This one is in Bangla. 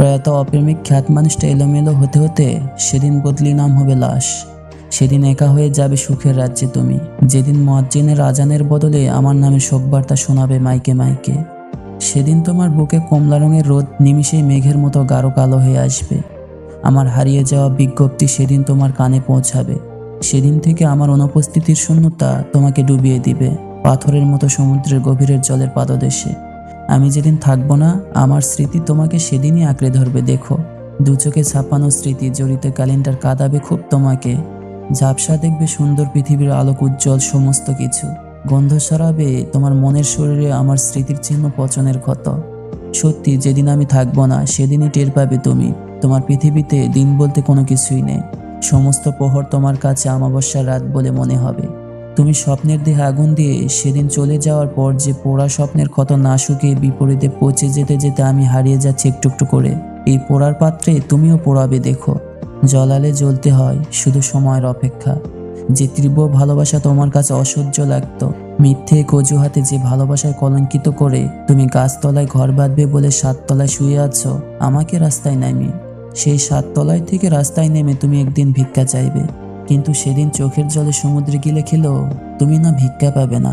প্রয়াত অপ্রেমিক খ্যাত মানুষটা এলোমেলো হতে হতে সেদিন বদলি নাম হবে লাশ। সেদিন একা হয়ে যাবে সুখের রাজ্যে তুমি। যেদিন মজ্জিনের আজানের বদলে আমার নামে শোকবার্তা শোনাবে মাইকে মাইকে। সেদিন তোমার বুকে কমলা রঙের রোদ নিমিষেই মেঘের মতো গাঢ় কালো হয়ে আসবে। আমার হারিয়ে যাওয়া বিজ্ঞপ্তি সেদিন তোমার কানে পৌঁছাবে। সেদিন থেকে আমার অনুপস্থিতির শূন্যতা তোমাকে ডুবিয়ে দিবে। পাথরের মতো সমুদ্রের গভীরের জলের পাদদেশে। আমি যেদিন থাকব না, আমার স্মৃতি তোমাকে সেদিনই আঁকড়ে ধরবে, দেখো। দু চোখে ছাপানো স্মৃতি জড়িত ক্যালেন্ডার কাঁদাবে খুব তোমাকে। ঝাপসা দেখবে সুন্দর পৃথিবীর আলোক উজ্জ্বল সমস্ত কিছু। গন্ধ সরাবে তোমার মনের শরীরে আমার স্মৃতির চিহ্ন পচনের ক্ষত। সত্যি, যেদিন আমি থাকব না, সেদিনই টের পাবে তুমি। তোমার পৃথিবীতে দিন বলতে কোনো কিছুই নেই। সমস্ত প্রহর তোমার কাছে আমাবস্যার রাত বলে মনে হবে। তুমি স্বপ্নের দেহে আগুন দিয়ে সেদিন চলে যাওয়ার পর যে পোড়া স্বপ্নের ক্ষত না শুকিয়ে বিপরীতে পচে যেতে যেতে আমি হারিয়ে যাচ্ছি একটু একটু করে। এই পোড়ার পাত্রে তুমিও পোড়াবে, দেখো। জলালে জ্বলতে হয়, শুধু সময়ের অপেক্ষা। যে তীব্র ভালোবাসা তোমার কাছে অসহ্য লাগতো, মিথ্যে কজুহাতে যে ভালোবাসায় কলঙ্কিত করে, তুমি গাছতলায় ঘর বাঁধবে বলে সাততলায় শুয়ে আছো, আমাকে রাস্তায় নামি সেই সাততলায় থেকে রাস্তায় নেমে তুমি একদিন ভিক্ষা চাইবে। কিন্তু সেদিন চোখের জলে সমুদ্রে গিলে খেলেও তুমি না ভিক্ষা পাবে না।